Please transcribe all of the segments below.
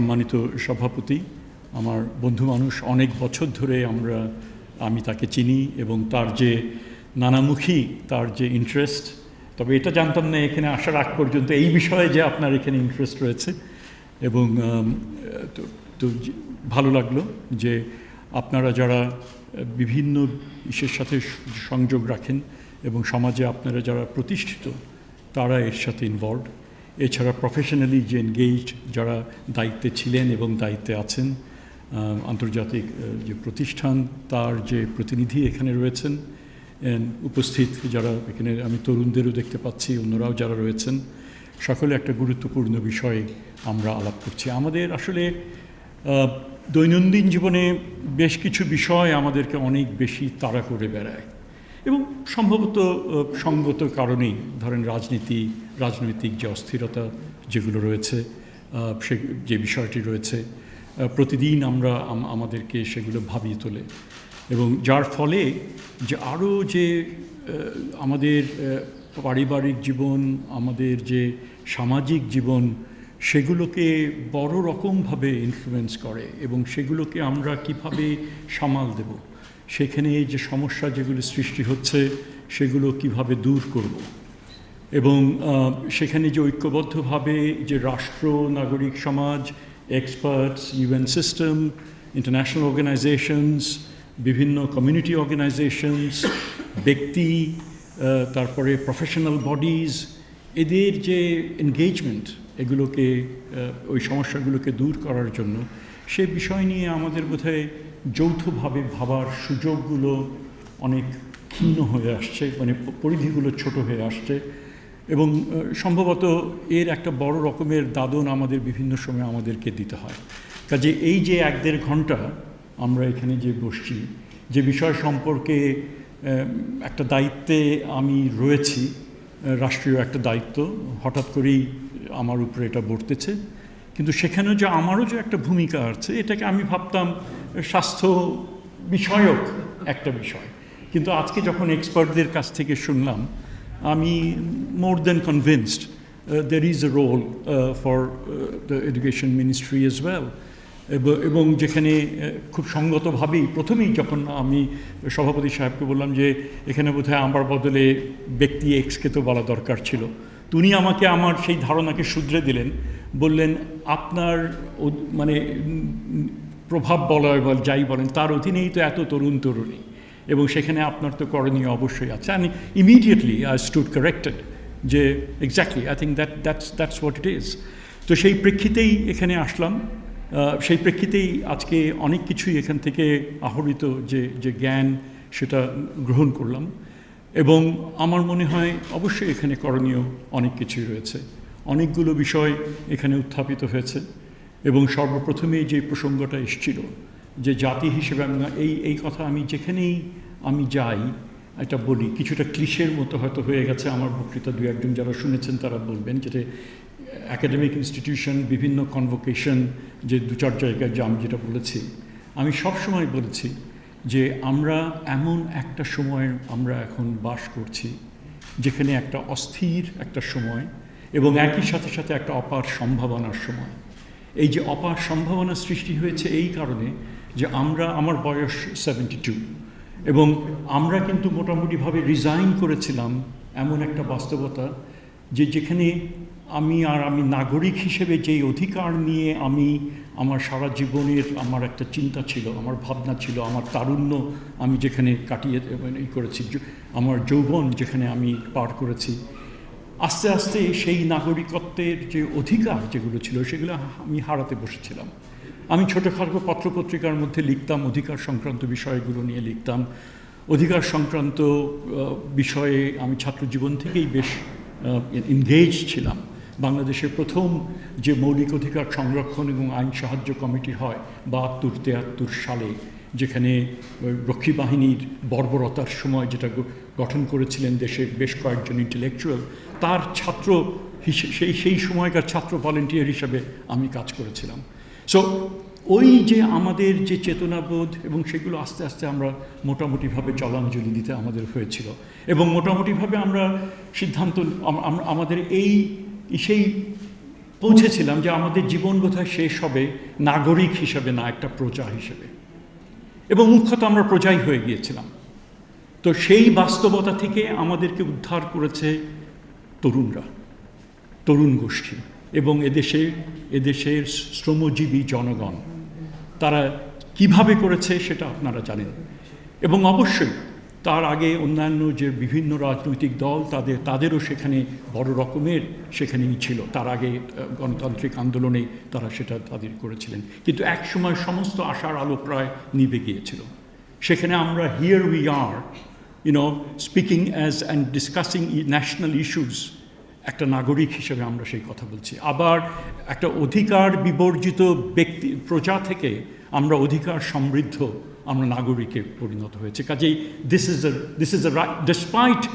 সম্মানিত সভাপতি, আমার বন্ধু মানুষ, অনেক বছর ধরে আমরা, আমি তাকে চিনি এবং তার যে নানামুখী, তার যে ইন্টারেস্ট তবে এটা জানতাম না, এখানে আসার আগ পর্যন্ত এই বিষয়ে যে আপনার এখানে ইন্টারেস্ট রয়েছে এবং তো ভালো লাগল যে আপনারা যারা বিভিন্ন ইসের সাথে সংযোগ রাখেন এবং সমাজে আপনারা যারা প্রতিষ্ঠিত, তারা এর সাথে ইনভলভ এছাড়া প্রফেশনালি যে এনগেজড যারা দায়িত্বে ছিলেন এবং দায়িত্বে আছেন আন্তর্জাতিক যে প্রতিষ্ঠান, তার যে প্রতিনিধি এখানে রয়েছেন উপস্থিত যারা এখানে আমি তরুণদেরও দেখতে পাচ্ছি, অন্যরাও যারা রয়েছেন, সকলে একটা গুরুত্বপূর্ণ বিষয়ে আমরা আলাপ করছি। আমাদের আসলে দৈনন্দিন জীবনে বেশ কিছু বিষয় আমাদেরকে অনেক বেশি তাড়া করে বেড়ায় এবং সম্ভবত সঙ্গত কারণেই, ধরেন রাজনীতি রাজনৈতিক যে অস্থিরতা যেগুলো রয়েছে সে, যে বিষয়টি রয়েছে প্রতিদিন আমরা আমাদেরকে সেগুলো ভাবিয়ে তোলে। এবং যার ফলে যে আরও যে আমাদের পারিবারিক জীবন, আমাদের যে সামাজিক জীবন, সেগুলোকে বড় রকমভাবে ইনফ্লুয়েন্স করে এবং সেগুলোকে আমরা কীভাবে সামাল দেব? সেখানে যে সমস্যা যেগুলো সৃষ্টি হচ্ছে, সেগুলো কীভাবে দূর করব? এবং সেখানে যে ঐক্যবদ্ধভাবে যে রাষ্ট্র, নাগরিক সমাজ experts UN system international organisations বিভিন্ন কমিউনিটি অর্গানাইজেশনস ব্যক্তি তারপরে প্রফেশনাল বডিজ এদের যে এনগেজমেন্ট এগুলোকে ওই সমস্যাগুলোকে দূর করার জন্য, সে বিষয় নিয়ে আমাদের বোধহয় যৌথভাবে ভাবার সুযোগগুলো অনেক ক্ষীণ হয়ে আসছে মানে পরিধিগুলো ছোট হয়ে আসছে। এবং সম্ভবত এর একটা বড় রকমের দাদন আমাদের বিভিন্ন সময় আমাদেরকে দিতে হয়। কাজে এই যে এক দেড় ঘণ্টা আমরা এখানে যে বসছি, যে বিষয় সম্পর্কে একটা দায়িত্বে আমি রয়েছি, রাষ্ট্রীয় একটা দায়িত্ব, হঠাৎ করেই আমার উপরে এটা বর্তেছে। কিন্তু সেখানেও যে আমারও যে একটা ভূমিকা আছে, এটাকে আমি ভাবতাম স্বাস্থ্য বিষয়ক একটা বিষয়। কিন্তু আজকে যখন এক্সপার্টদের কাছ থেকে শুনলাম আমি more than convinced there is a role for the education ministry as well এবং যেখানে খুব সঙ্গতভাবেই প্রথমেই যখন আমি সভাপতি সাহেবকে বললাম যে এখানে বোধহয় আমার বদলে ব্যক্তি এক্সকে তো বলা দরকার ছিল। তো উনি আমাকে আমার সেই ধারণাকে শুধরে দিলেন, বললেন, আপনার মানে প্রভাব বলয় বল যাই বলেন, তার অধীনেই তো এত তরুণ, তরুণী। এবং সেখানে আপনার তো করণীয় অবশ্যই আছে। আমি ইমিডিয়েটলি আই স্টুড কারেক্টেড যে exactly I think that that's that's what it is তো সেই প্রেক্ষিতেই এখানে আসলাম। সেই প্রেক্ষিতেই আজকে অনেক কিছুই এখান থেকে আহরিত যে যে জ্ঞান সেটা গ্রহণ করলাম। এবং আমার মনে হয় অবশ্যই এখানে করণীয় অনেক কিছুই রয়েছে। অনেকগুলো বিষয় এখানে উত্থাপিত হয়েছে। এবং সর্বপ্রথমেই যে প্রসঙ্গটা এসছিল যে জাতি হিসেবে আমি এই এই কথা আমি যেখানেই আমি যাই, এটা বলি। কিছুটা ক্লিশের মতো হয়তো হয়ে গেছে আমার বক্তৃতা, দু একজন যারা শুনেছেন তারা বলবেন যেটা অ্যাকাডেমিক ইনস্টিটিউশন বিভিন্ন কনভোকেশন যে দু চার জায়গায় যে আমি যেটা বলেছি। আমি সবসময় বলেছি যে আমরা এমন একটা সময় আমরা এখন বাস করছি, যেখানে একটা অস্থির একটা সময় এবং একই সাথে সাথে একটা অপার সম্ভাবনার সময়। এই যে অপার সম্ভাবনা সৃষ্টি হয়েছে এই কারণে যে আমরা আমার বয়স সেভেন্টি টু এবং আমরা কিন্তু মোটামুটিভাবে রিজাইন করেছিলাম এমন একটা বাস্তবতা যে যেখানে আমি আর আমি নাগরিক হিসেবে যেই অধিকার নিয়ে আমি আমার সারা জীবনের আমার একটা চিন্তা ছিল, আমার ভাবনা ছিল, আমার তারুণ্য আমি যেখানে কাটিয়ে মানে করেছি আমার যৌবন যেখানে আমি পার করেছি, আস্তে আস্তে সেই নাগরিকত্বের যে অধিকার যেগুলো ছিল সেগুলো আমি হারাতে বসেছিলাম। আমি ছোটোখাটো পত্রপত্রিকার মধ্যে লিখতাম, অধিকার সংক্রান্ত বিষয়গুলো নিয়ে লিখতাম। অধিকার সংক্রান্ত বিষয়ে আমি ছাত্র জীবন থেকেই বেশ এনগেজ ছিলাম। বাংলাদেশের প্রথম যে মৌলিক অধিকার সংরক্ষণ এবং আইন সাহায্য কমিটি হয়, বাহাত্তর তেহাত্তর সালে, যেখানে রক্ষী বাহিনীর বর্বরতার সময় যেটা গঠন করেছিলেন দেশের বেশ কয়েকজন ইন্টেলেকচুয়াল তার ছাত্র সেই সেই সময়কার ছাত্র ভলেন্টিয়ার হিসাবে আমি কাজ করেছিলাম। সো ওই যে আমাদের যে চেতনাবোধ এবং সেগুলো আস্তে আস্তে আমরা মোটামুটিভাবে জলাঞ্জলি দিতে আমাদের হয়েছিল এবং মোটামুটিভাবে আমরা সিদ্ধান্ত আম- আম- আমাদের এই, সেই পৌঁছেছিলাম যে আমাদের জীবন বোধহয় শেষ হবে নাগরিক হিসেবে, না একটা প্রজা হিসেবে। এবং মুখ্যত আমরা প্রজাই হয়ে গিয়েছিলাম। তো সেই বাস্তবতা থেকে আমাদেরকে উদ্ধার করেছে তরুণরা, তরুণ গোষ্ঠী। এবং এদেশে এদেশের শ্রমজীবী জনগণ, তারা কীভাবে করেছে সেটা আপনারা জানেন। এবং অবশ্যই তার আগে অন্যান্য যে বিভিন্ন রাজনৈতিক দল, তাদের, তাদেরও সেখানে বড় রকমের সেখানেই ছিল। তার আগে গণতান্ত্রিক আন্দোলনে তারা সেটা তাদের করেছিলেন। কিন্তু একসময় সমস্ত আশার আলো প্রায় নিভে গিয়েছিল। সেখানে আমরা here we are you know speaking as and discussing national issues একটা নাগরিক হিসেবে আমরা সেই কথা বলছি। আবার একটা অধিকার বিবর্জিত ব্যক্তি, প্রজা থেকে আমরা অধিকার সমৃদ্ধ আমরা নাগরিকে পরিণত হয়েছে। কাজেই this is this is despite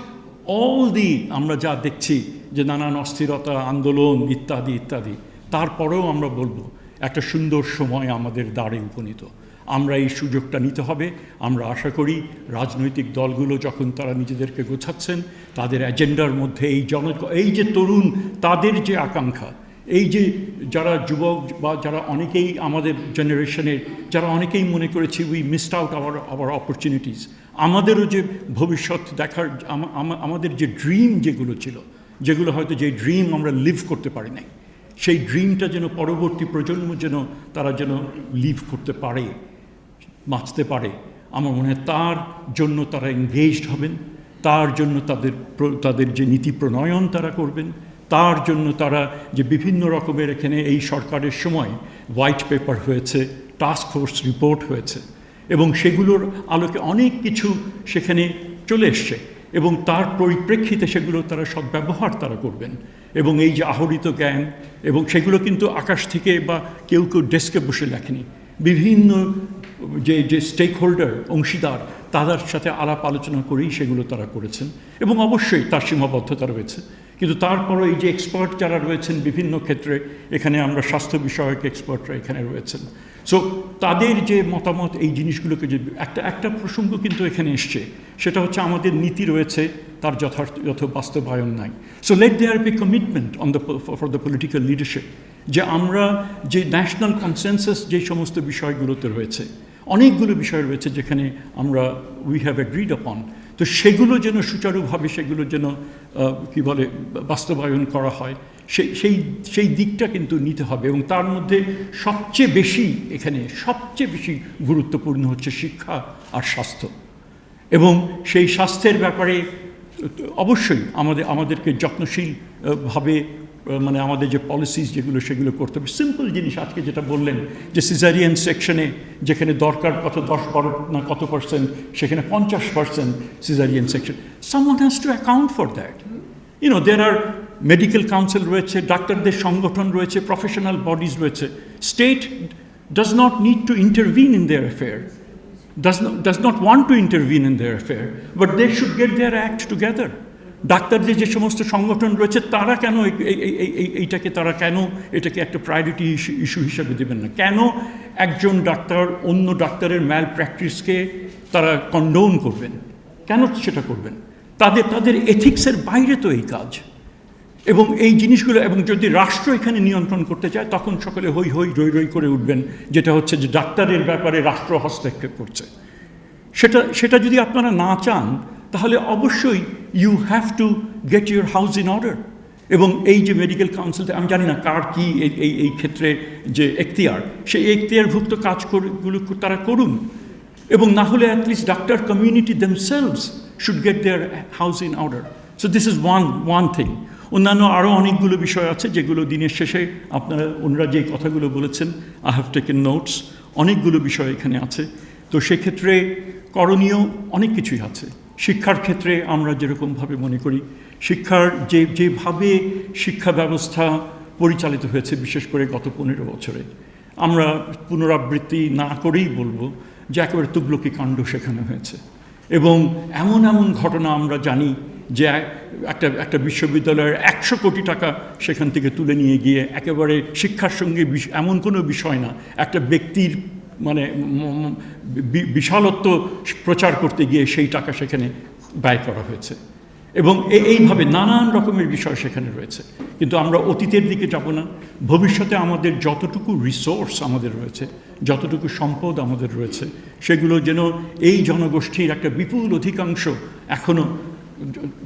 all the আমরা যা দেখছি যে নানান অস্থিরতা, আন্দোলন ইত্যাদি ইত্যাদি, তারপরেও আমরা বলব একটা সুন্দর সময় আমাদের দ্বারে উপনীত। আমরা এই সুযোগটা নিতে হবে। আমরা আশা করি রাজনৈতিক দলগুলো যখন তারা নিজেদেরকে গোছাচ্ছেন, তাদের এজেন্ডার মধ্যে এই জন, এই যে তরুণ, তাদের যে আকাঙ্ক্ষা, এই যে যারা যুবক বা যারা অনেকেই আমাদের জেনারেশনের যারা অনেকেই মনে করেছি we missed out our our opportunities আমাদেরও যে ভবিষ্যৎ দেখার, আমা- আমা- আমাদের যে ড্রিম যেগুলো ছিল, যেগুলো হয়তো যে ড্রিম আমরা লিভ করতে পারি নাই, সেই ড্রিমটা যেন পরবর্তী প্রজন্ম যেন তারা যেন লিভ করতে পারে। বাঁচতে পারে। আমার মনে হয় তার জন্য তারা এনগেজড হবেন, তার জন্য তাদের তাদের যে নীতি প্রণয়ন তারা করবেন, তার জন্য তারা যে বিভিন্ন রকমের এখানে এই সরকারের সময় হোয়াইট পেপার হয়েছে টাস্ক ফোর্স রিপোর্ট হয়েছে এবং সেগুলোর আলোকে অনেক কিছু সেখানে চলে এসছে এবং তার পরিপ্রেক্ষিতে সেগুলো তারা সদ্ব্যবহার তারা করবেন এবং এই যে আহরিত জ্ঞান এবং সেগুলো কিন্তু আকাশ থেকে বা কেউ কেউ ডেস্কে বসে লেখেনি। বিভিন্ন যে যে স্টেক হোল্ডার অংশীদার, তাদের সাথে আলাপ আলোচনা করেই সেগুলো তারা করেছেন এবং অবশ্যই তার সীমাবদ্ধতা রয়েছে। কিন্তু তারপরও এই যে এক্সপার্ট যারা রয়েছেন বিভিন্ন ক্ষেত্রে, এখানে আমরা স্বাস্থ্য বিষয়ক এক্সপার্টরা এখানে রয়েছেন। সো তাদের যে মতামত, এই জিনিসগুলোকে যে, একটা একটা প্রসঙ্গ কিন্তু এখানে এসছে। সেটা হচ্ছে আমাদের নীতি রয়েছে, তার যথার্থ, যথ বাস্তবায়ন নাই। So let there be commitment on the for the political leadership যে আমরা যে ন্যাশনাল কনসেনসাস যে সমস্ত বিষয়গুলোতে রয়েছে অনেকগুলো বিষয় রয়েছে যেখানে আমরা উই হ্যাভ এগ্রিড অপন তো সেগুলো যেন সুচারুভাবে সেগুলো যেন কি বলে বাস্তবায়ন করা হয় সেই সেই সেই দিকটা কিন্তু নিতে হবে এবং তার মধ্যে সবচেয়ে বেশি এখানে সবচেয়ে বেশি গুরুত্বপূর্ণ হচ্ছে শিক্ষা আর স্বাস্থ্য। এবং সেই স্বাস্থ্যের ব্যাপারে অবশ্যই আমাদের আমাদেরকে যত্নশীল আহ, ভাবে আহ, মানে আমাদের যে পলিসিস যেগুলো সেগুলো করতে হবে। সিম্পল জিনিস আজকে যেটা বললেন যে সিজারিয়ান সেকশনে যেখানে দরকার কত দশ বারো না কত পার্সেন্ট সেখানে পঞ্চাশ percent caesarean section someone has to account for that you know there are medical council রয়েছে ডাক্তারদের সংগঠন রয়েছে প্রফেশনাল বডিজ রয়েছে। State does not need to intervene in their affair does not, does not want to intervene in their affair, but they should get their act together. ডাক্তারদের যে সমস্ত সংগঠন রয়েছে, তারা কেন এই- এই- এই- এই- এই- এইটাকে তারা কেন এটাকে একটা প্রায়োরিটি ইস্যু হিসাবে দেবেন না? কেন একজন ডাক্তার অন্য ডাক্তারের ম্যাল প্র্যাকটিসকে তারা কন্ডোন করবেন? কেন সেটা করবেন? তাদের তাদের এথিক্সের বাইরে তো এই কাজ। এবং এই জিনিসগুলো, এবং যদি রাষ্ট্র এখানে নিয়ন্ত্রণ করতে চায়, তখন সকলে হই হই রই রই করে উঠবেন। যেটা হচ্ছে যে ডাক্তারের ব্যাপারে রাষ্ট্র হস্তক্ষেপ করছে। সেটা সেটা যদি আপনারা না চান তাহলে অবশ্যই you have to get your house in order এবং এই যে মেডিকেল কাউন্সিল আমি জানি না কার কি এই এই ক্ষেত্রে যে এখতিয়ার, সেই এখতিয়ারভুক্ত কাজগুলো তারা করুন। এবং না হলে at least doctor community themselves should get their house in order so this is one one thing অন্যান্য আরও অনেকগুলো বিষয় আছে যেগুলো দিনের শেষে আপনারা, ওনারা যে কথাগুলো বলেছেন আই হ্যাভ টেকেন নোটস অনেকগুলো বিষয় এখানে আছে। তো সেক্ষেত্রে করণীয় অনেক কিছুই আছে। শিক্ষার ক্ষেত্রে আমরা যেরকমভাবে মনে করি, শিক্ষার যে, যেভাবে শিক্ষা ব্যবস্থা পরিচালিত হয়েছে, বিশেষ করে গত পনেরো বছরে, আমরা পুনরাবৃত্তি না করেই বলব যে একেবারে তুগলকি কাণ্ড সেখানে হয়েছে। এবং এমন এমন ঘটনা আমরা জানি যে একটা একটা বিশ্ববিদ্যালয়ের একশো কোটি টাকা সেখান থেকে তুলে নিয়ে গিয়ে একেবারে শিক্ষার সঙ্গে এমন কোনো বিষয় না, একটা ব্যক্তির মানে বিশালত্ব প্রচার করতে গিয়ে সেই টাকা সেখানে ব্যয় করা হয়েছে। এবং এইভাবে নানান রকমের বিষয় সেখানে রয়েছে। কিন্তু আমরা অতীতের দিকে যাব না। ভবিষ্যতে আমাদের যতটুকু রিসোর্স আমাদের রয়েছে, যতটুকু সম্পদ আমাদের রয়েছে, সেগুলো যেন এই জনগোষ্ঠীর একটা বিপুল অধিকাংশ এখনও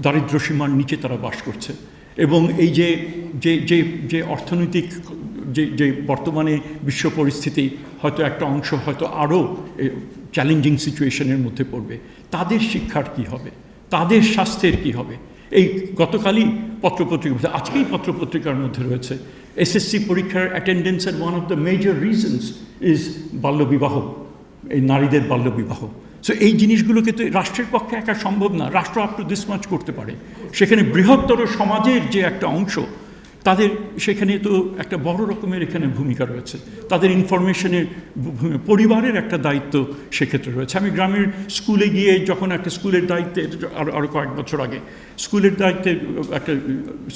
দারিদ্র সীমার নিচে তারা বাস করছে। এবং এই যে যে যে অর্থনৈতিক যে যে বর্তমানে বিশ্ব পরিস্থিতি হয়তো একটা অংশ হয়তো আরও চ্যালেঞ্জিং সিচুয়েশনের মধ্যে পড়বে। তাদের শিক্ষার কি হবে? তাদের স্বাস্থ্যের কি হবে? এই গতকালই পত্রপত্রিকা, আজকেই পত্রপত্রিকার মধ্যে রয়েছে। এসএসসি পরীক্ষার attendance অ্যাটেন্ডেন্সের one of the major reasons is বাল্যবিবাহ, এই নারীদের বাল্যবিবাহ। সো এই জিনিসগুলোকে তো রাষ্ট্রের পক্ষে একা সম্ভব না। রাষ্ট্র আপ টু দিস করতে পারে। সেখানে বৃহত্তর সমাজের যে একটা অংশ তাদের সেখানে তো একটা বড় রকমের এখানে ভূমিকা রয়েছে। তাদের ইনফরমেশনের পরিবারের একটা দায়িত্ব সেক্ষেত্রে রয়েছে। আমি গ্রামের স্কুলে গিয়ে যখন একটা স্কুলের দায়িত্বে আরও আরও কয়েক বছর আগে, স্কুলের দায়িত্বে, একটা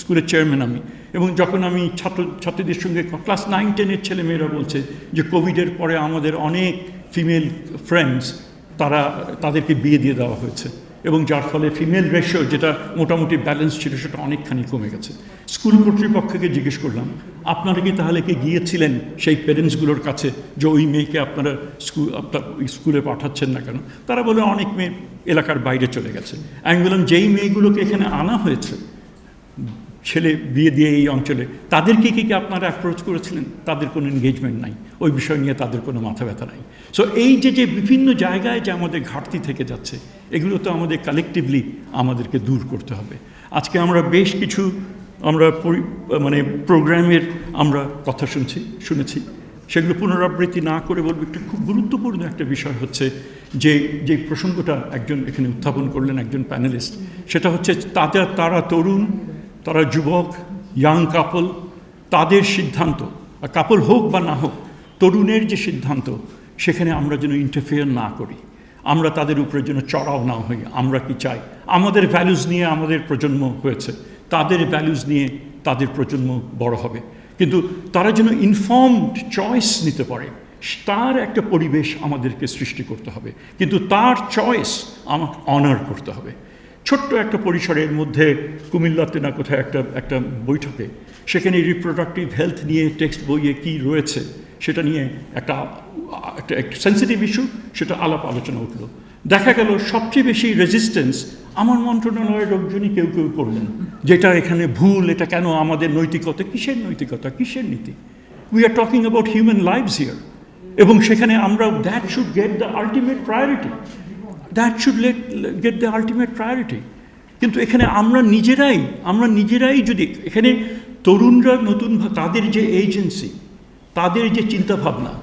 স্কুলের চেয়ারম্যান আমি, এবং যখন আমি ছাত্র, ছাত্রীদের সঙ্গে ক্লাস নাইন টেনের ছেলেমেয়েরা বলছে যে, কোভিডের পরে আমাদের অনেক ফিমেল ফ্রেন্ডস তারা তাদেরকে বিয়ে দিয়ে দেওয়া হয়েছে। এবং যার ফলে ফিমেল রেশিও যেটা মোটামুটি ব্যালেন্স ছিল, সেটা অনেকখানি কমে গেছে। স্কুল কর্তৃপক্ষকে জিজ্ঞেস করলাম, আপনারা কি তাহলে কি গিয়েছিলেন সেই প্যারেন্টসগুলোর কাছে যে ওই মেয়েকে আপনারা স্কুল আপনার স্কুলে পাঠাচ্ছেন না কেন? তারা বলে, অনেক মেয়ে এলাকার বাইরে চলে গেছে। আমি বললাম যেই মেয়েগুলোকে এখানে আনা হয়েছে ছেলে বিয়ে দিয়ে এই অঞ্চলে, তাদেরকে কি কি আপনারা অ্যাপ্রোচ করেছিলেন? তাদের কোনো এনগেজমেন্ট নাই। ওই বিষয় নিয়ে তাদের কোনো মাথা ব্যথা নাই। সো এই যে যে বিভিন্ন জায়গায় যে আমাদের ঘাটতি থেকে যাচ্ছে, এগুলো তো আমাদের কালেকটিভলি আমাদেরকে দূর করতে হবে। আজকে আমরা বেশ কিছু, আমরা মানে প্রোগ্রামের আমরা কথা শুনছি, শুনেছি। সেগুলো পুনরাবৃত্তি না করে বলব, একটু খুব গুরুত্বপূর্ণ একটা বিষয় হচ্ছে যে যে প্রসঙ্গটা একজন এখানে উত্থাপন করলেন একজন প্যানেলিস্ট সেটা হচ্ছে তাদের তারা তরুণ তারা যুবক ইয়াং কাপল তাদের সিদ্ধান্ত, আর কাপল হোক বা না হোক, তরুণের যে সিদ্ধান্ত, সেখানে আমরা যেন ইন্টারফেয়ার না করি। আমরা তাদের উপরে যেন চড়াও না হই। আমরা কি চাই? আমাদের ভ্যালুজ নিয়ে আমাদের প্রজন্ম হয়েছে। তাদের ভ্যালুজ নিয়ে তাদের প্রজন্ম বড় হবে। কিন্তু তারা যেন ইনফর্মড চয়েস নিতে পারে। তার একটা পরিবেশ আমাদেরকে সৃষ্টি করতে হবে। কিন্তু তার চয়েস আমাকে অনার করতে হবে। ছোট্ট একটা পরিসরের মধ্যে কুমিল্লাতে না কোথায় একটা একটা বৈঠকে, সেখানে রিপ্রোডাক্টিভ হেলথ নিয়ে টেক্সট বইয়ে কি রয়েছে, সেটা নিয়ে একটা একটা একটা সেন্সিটিভ ইস্যু সেটা আলাপ আলোচনা উঠল। দেখা গেল সবচেয়ে বেশি রেজিস্ট্যান্স আমার মন্ত্রণালয়ের লোকজনই কেউ কেউ করলেন, যেটা এখানে ভুল, এটা কেন আমাদের নৈতিকতা, কিসের নৈতিকতা, কিসের নীতি? We are talking about human lives here এবং সেখানে আমরা that should get the ultimate priority that should let get the ultimate priority কিন্তু এখানে আমরা নিজেরাই আমরা নিজেরাই যদি, এখানে তরুণরা নতুন তাদের যে এজেন্সি তাদের যে চিন্তাভাবনা,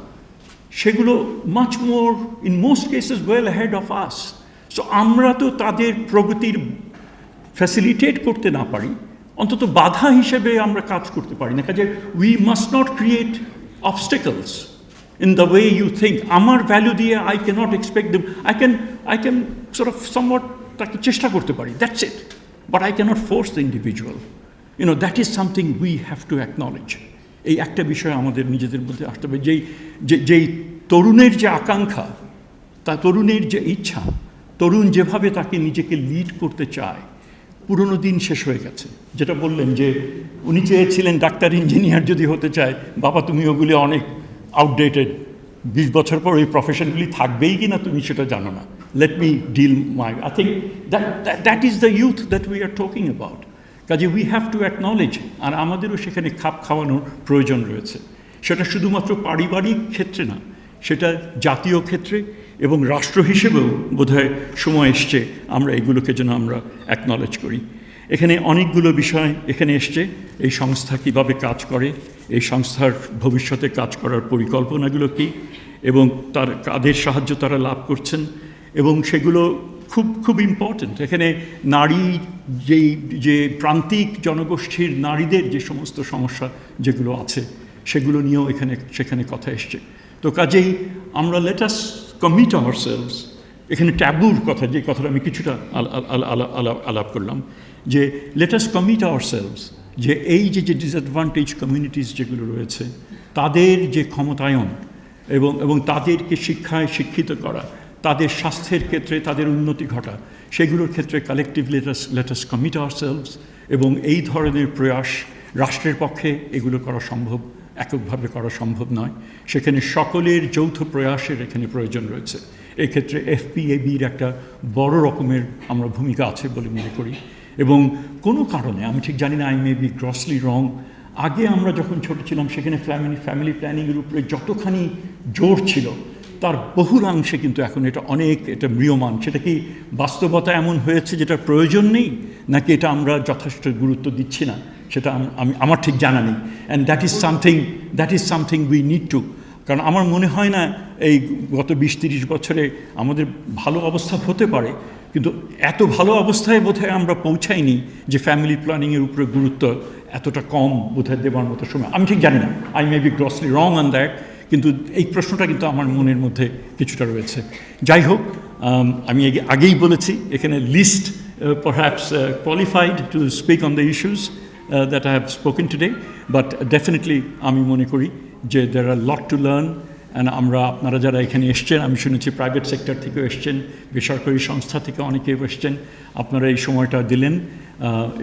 সেগুলো much more in most cases well head of us so আমরা তো তাদের প্রগতির ফ্যাসিলিটেট করতে না পারি, অন্তত বাধা হিসেবে আমরা কাজ করতে পারি না। কাজে we must not create obstacles in the way you think আমার ভ্যালু দিয়ে I can't expect them I can I can sort of somewhat তাকে চেষ্টা করতে পারি that's it but I can't force the individual you know that is something we have to acknowledge এই একটা বিষয় আমাদের নিজেদের মধ্যে আসতে হবে। যেই যেই তরুণের যে আকাঙ্ক্ষা, তা তরুণের যে ইচ্ছা, তরুণ যেভাবে তাকে নিজেকে লিড করতে চায়, পুরনো দিন শেষ হয়ে গেছে। যেটা বললেন যে, উনি চেয়েছিলেন ডাক্তার, ইঞ্জিনিয়ার যদি হতে চায়, বাবা, তুমি ওগুলি অনেক আউটডেটেড বিশ বছর পর ওই প্রফেশনগুলি থাকবেই কি না তুমি সেটা জানো না। Let me deal my I think that that is the youth that we are talking about কাজে উই হ্যাভ টু অ্যাকনলেজ আর আমাদেরও সেখানে খাপ খাওয়ানোর প্রয়োজন রয়েছে। সেটা শুধুমাত্র পারিবারিক ক্ষেত্রে না, সেটা জাতীয় ক্ষেত্রে এবং রাষ্ট্র হিসেবেও বোধহয় সময় এসছে আমরা এগুলোকে যেন আমরা অ্যাকনলেজ করি। এখানে অনেকগুলো বিষয় এখানে এসছে, এই সংস্থা কীভাবে কাজ করে, এই সংস্থার ভবিষ্যতে কাজ করার পরিকল্পনাগুলো কী, এবং তার কাদের সাহায্য তারা লাভ করছেন এবং সেগুলো খুব খুব ইম্পর্ট্যান্ট এখানে নারী যেই, যে প্রান্তিক জনগোষ্ঠীর নারীদের যে সমস্ত সমস্যা যেগুলো আছে, সেগুলো নিয়েও এখানে, সেখানে কথা এসছে। তো কাজেই আমরা লেটাস কমিট আওয়ার সেলভস এখানে ট্যাবুর কথা, যে কথাটা আমি কিছুটা আল- আল- আল- আল- আলাপ- করলাম, যে লেটাস কমিট আওয়ার সেলভস যে এই যে যে ডিসঅ্যাডভান্টেজ কমিউনিটিস যেগুলো রয়েছে, তাদের যে ক্ষমতায়ন এবং এবং তাদেরকে শিক্ষায় শিক্ষিত করা তাদের স্বাস্থ্যের ক্ষেত্রে তাদের উন্নতি ঘটা। সেগুলোর ক্ষেত্রে collective let us let us commit ourselves এবং এই ধরনের প্রয়াস রাষ্ট্রের পক্ষে এগুলো করা সম্ভব, এককভাবে করা সম্ভব নয়। সেখানে সকলের যৌথ প্রয়াসের এখানে প্রয়োজন রয়েছে। এক্ষেত্রে এফপিএবির একটা বড় রকমের আমরা ভূমিকা আছে বলে মনে করি। এবং কোনো কারণে, আমি ঠিক জানি না I may be grossly wrong আগে আমরা যখন ছোট ছিলাম, সেখানে ফ্যামিলি ফ্যামিলি প্ল্যানিংয়ের উপরে যতখানি জোর ছিল তার বহুলাংশে কিন্তু এখন এটা অনেক এটা মৃয়মান সেটা কি বাস্তবতা এমন হয়েছে যেটার প্রয়োজন নেই? নাকি এটা আমরা যথেষ্ট গুরুত্ব দিচ্ছি না? সেটা আমি আমার ঠিক জানা নেই। And that is something that is something we need to কারণ আমার মনে হয় না এই গত বিশ তিরিশ বছরে আমাদের ভালো অবস্থা হতে পারে, কিন্তু এত ভালো অবস্থায় বোধহয় আমরা পৌঁছাইনি যে ফ্যামিলি প্ল্যানিংয়ের উপরে গুরুত্ব এতটা কম বোধহয় দেওয়ার মতো সময়। আমি ঠিক জানি না। I may be grossly wrong on that কিন্তু এই প্রশ্নটা কিন্তু আমার মনের মধ্যে কিছুটা রয়েছে। যাই হোক, আমি আগেই বলেছি, এখানে least perhaps qualified to speak on the issues that I have spoken today but definitely আমি মনে করি যে there are lot to learn and আমরা আপনারা যারা এখানে এসছেন, আমি শুনেছি প্রাইভেট সেক্টর থেকেও এসছেন, বেসরকারি সংস্থা থেকে অনেকেও এসছেন, আপনারা এই সময়টা দিলেন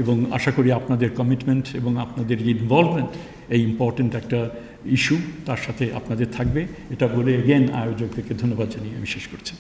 এবং আশা করি আপনাদের কমিটমেন্ট এবং আপনাদের ইনভলভমেন্ট এই ইম্পর্ট্যান্ট একটা ইস্যু তার সাথে আপনাদের থাকবে। এটা বলে এগেন আয়োজকদেরকে ধন্যবাদ জানিয়ে আমি শেষ করছি।